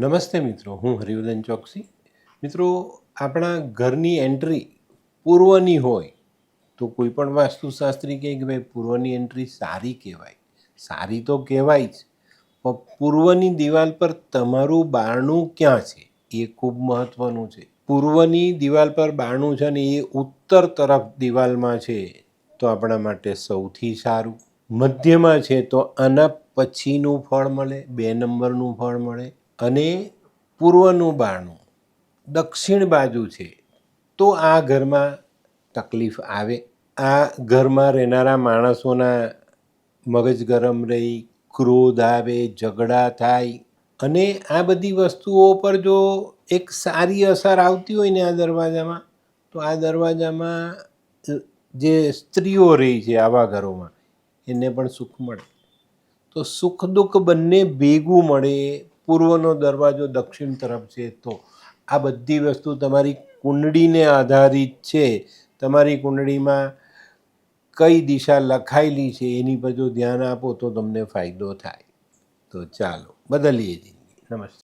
નમસ્તે મિત્રો, હું હરિવર્ધન ચોકસી. મિત્રો, આપણા ઘરની એન્ટ્રી પૂર્વની હોય તો કોઈ પણ વાસ્તુશાસ્ત્રી કહે કે ભાઈ, પૂર્વની એન્ટ્રી સારી કહેવાય. સારી તો કહેવાય જ, પણ પૂર્વની દિવાલ પર તમારું બારણું ક્યાં છે? એ ખૂબ મહત્ત્વનું છે. પૂર્વની દિવાલ પર બારણું છે ને એ ઉત્તર તરફ દિવાલમાં છે, તો આપણા માટે સૌથી સારું. મધ્યમાં છે તો આના પછીનું ફળ મળે, બે નંબરનું ફળ મળે અને પૂર્વનું બારણું દક્ષિણ બાજુ છે, તો આ ઘરમાં તકલીફ આવે. આ ઘરમાં રહેનારા માણસોના મગજ ગરમ રહી, ક્રોધ આવે, ઝઘડા થાય અને આ બધી વસ્તુઓ પર જો એક સારી અસર આવતી હોય ને આ દરવાજામાં, તો આ દરવાજામાં જે સ્ત્રીઓ રહી છે આવા ઘરોમાં, એને પણ સુખ મળે. તો સુખ દુઃખ બંને ભેગું મળે પૂર્વનો દરવાજો દક્ષિણ તરફ છે, તો આ બધી વસ્તુ તમારી કુંડળીને આધારિત છે. તમારી કુંડળીમાં કઈ દિશા લખાયેલી છે એની પર જો ધ્યાન આપો તો તમને ફાયદો થાય. તો ચાલો, બદલીએ જિંદગી નમસ્તે.